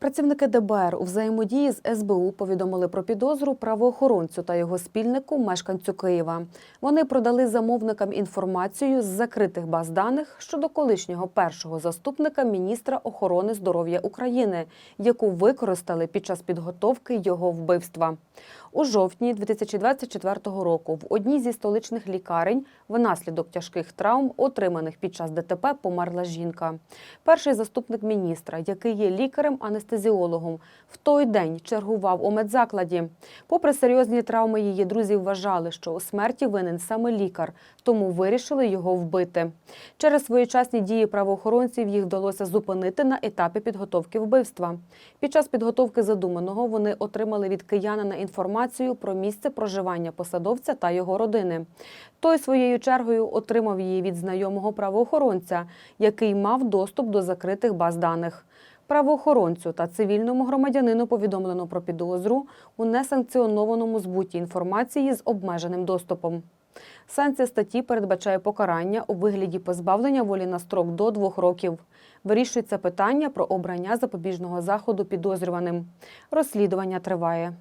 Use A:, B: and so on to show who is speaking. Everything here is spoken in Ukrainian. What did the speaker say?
A: Працівники ДБР у взаємодії з СБУ повідомили про підозру правоохоронцю та його спільнику мешканцю Києва. Вони продали замовникам інформацію з закритих баз даних щодо колишнього першого заступника міністра охорони здоров'я України, яку використали під час підготовки його вбивства. У жовтні 2024 року в одній зі столичних лікарень внаслідок тяжких травм, отриманих під час ДТП, померла жінка. Перший заступник міністра, який є лікарем-анестезіологом, в той день чергував у медзакладі. Попри серйозні травми, її друзі вважали, що у смерті винен саме лікар, тому вирішили його вбити. Через своєчасні дії правоохоронців їх вдалося зупинити на етапі підготовки вбивства. Під час підготовки задуманого вони отримали від киянина інформацію про місце проживання посадовця та його родини. Той своєю чергою отримав її від знайомого правоохоронця, який мав доступ до закритих баз даних. Правоохоронцю та цивільному громадянину повідомлено про підозру у несанкціонованому збутті інформації з обмеженим доступом. Санкція статті передбачає покарання у вигляді позбавлення волі на строк до двох років. Вирішується питання про обрання запобіжного заходу підозрюваним. Розслідування триває.